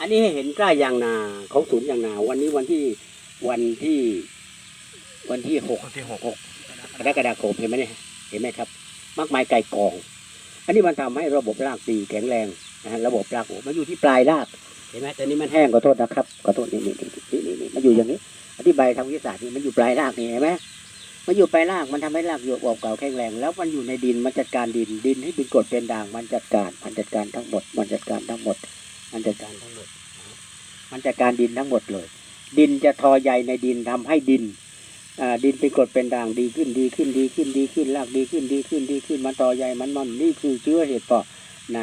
อันนี้ให้เห็นกล้ายางนาของศูนย์ยางนา วันนี้วันที่วันที่ วันที่หกวันที่หกกรกฎาคมเห็นไหมเนี่ยเห็นไหมครับ มากมายไก่กอง อันนี้มันทำให้ระบบรากดีแข็งแรงนะฮะระบบรากโอ้มันอยู่ที่ปลายรากเห็นไหมแต่นี้มันแห้งขอโทษนะครับขอโทษนี่นี่นี่นี่นี่มันอยู่อย่างนี้อธิบายทางวิทยาศาสตร์นี่มันอยู่ปลายรากนี่เห็นไหมมันอยู่ปลายรากมันทำให้รากอยู่อบเก่าแข็งแรง แล้วมันอยู่ในดินมันจัดการดินดินให้เป็นกรดเป็นด่างมันจัดการมันจัดการทั้งหมด มันจัดการทั้งหมด มันจัดการทั้งหมด มันจัดการดินทั้งหมดเลย ดินจะทอใยในดินทำให้ดินอ่าดินเป็นกรดเป็นด่างดีขึ้นดีขึ้นดีขึ้นดีขึ้นรากดีขึ้นดีขึ้นดีขึ้น มันต่อใยมันมันนี่คือเชื้อเห็ดเพาะใน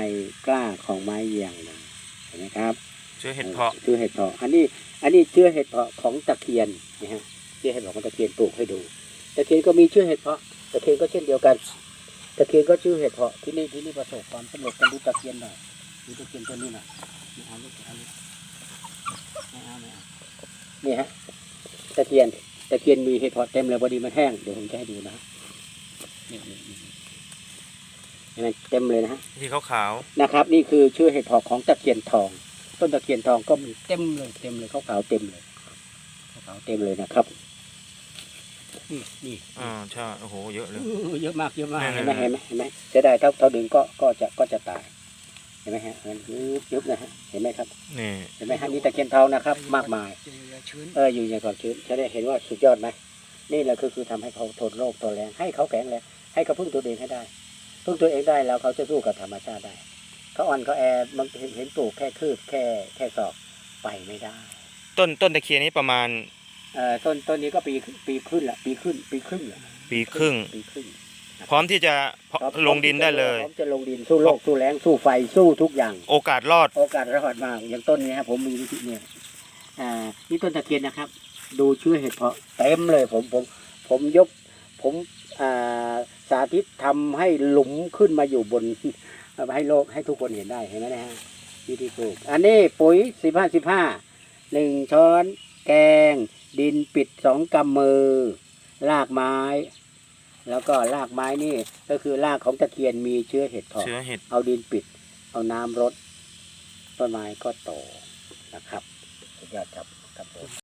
กล้าของไม้อย่างหนึ่งเห็นไหมครับ เชื้อเห็ดเพาะเชื้อเห็ดเพาะอันนี้อันนี้เชื้อเห็ดเพาะของตะเคียนนะฮะเชื้อเห็ดเพาะของตะเคียนปลูกให้ดูตะเคียนก็มีเชื้อเห็ดเพาะตะเคียนก็เช่นเดียวกันตะเคียนก็เชื้อเห็ดเพาะที่นี่ที่นี่ประสบความสำเร็จกันดูตะเคียนหน่อยดูตะเคียนตัวนี้หน่อย นี่ฮะตะเคียนตะเคียนมีเห็ดพาะเต็มเลยพอดีมันแห้งเดี๋ยวผมจะให้ดูนะฮะนี่นี่นี่เห็นไหมเต็มเลยนะฮะที่ขาวนะครับ นี่คือชื่อเห็ดหอของตะเคียนทอง ต้นตะเคียนทองก็มีเต็มเลยเต็มเลยขาวๆเต็มเลยขาวๆเต็มเลยนะครับนี่นี่ๆอ่าใช่โอ้โหเยอะเลย เยอะมากเยอะมากเห็นไหมเห็นไหมเห็นไหมเสียดายเท่าเท่าดึงก็ก็จะก็จะตาย ห็นไหมฮะมันยุบยุบนะฮะเห็นไหมครับนี่เห็นไหมฮะนี่ตะเคียนทองนะครับ มากมายชื้นเอออยู่ในความชื้นจะได้เห็นว่าสุดยอดไหมนี่แหละคือคือทำให้เขาทนโรคทนแรงให้เขาแข็งแรงให้เขาพึ่งตัวเองให้ได้พึ่งตัวเองได้แล้วเขาจะสู้กับธรรมชาติได้เขาอ่อนเขาแอบางทีเห็นปลูกแค่คืบแค่แค่ศอกไปไม่ได้ ต้นต้นตะเคียนนี้ประมาณเอ่อต้นต้นนี้ก็ปีปีขึ้นละปีขึ้น ปีครึ่งละปีครึ่งปีครึ่ง พร้อมที่จะเพาะครับลงดินได้เลย พร้อมจะลงดินสู้โรคสู้แรงสู้ไฟสู้ทุกอย่าง โอกาสรอด โอกาสรอดมากอย่างต้นนี้ครับผมมีวิธีเนี่ยอ่านี่ต้นตะเคียนนะครับ ดูเชื่อเห็ดเพาะเต็มเลยผมผม ผมยก ผมอ่าสาธิตทำให้หลุมขึ้นมาอยู่บน ให้โลกให้ทุกคนเห็นได้เห็นไหมนะฮะวิธีปลูก อันนี้ปุ๋ยสิบห้าสิบห้าหนึ่งช้อน แกง ดินปิดสองกำมือรากไม้ แล้วก็รากไม้นี่ก็คือรากของตะเคียนมีเชื้อเห็ดเพาะเชื้อเห็ดเอาดินปิด เอาน้ำรดต้นไม้ก็โตนะครับสุดยอดครับครับผม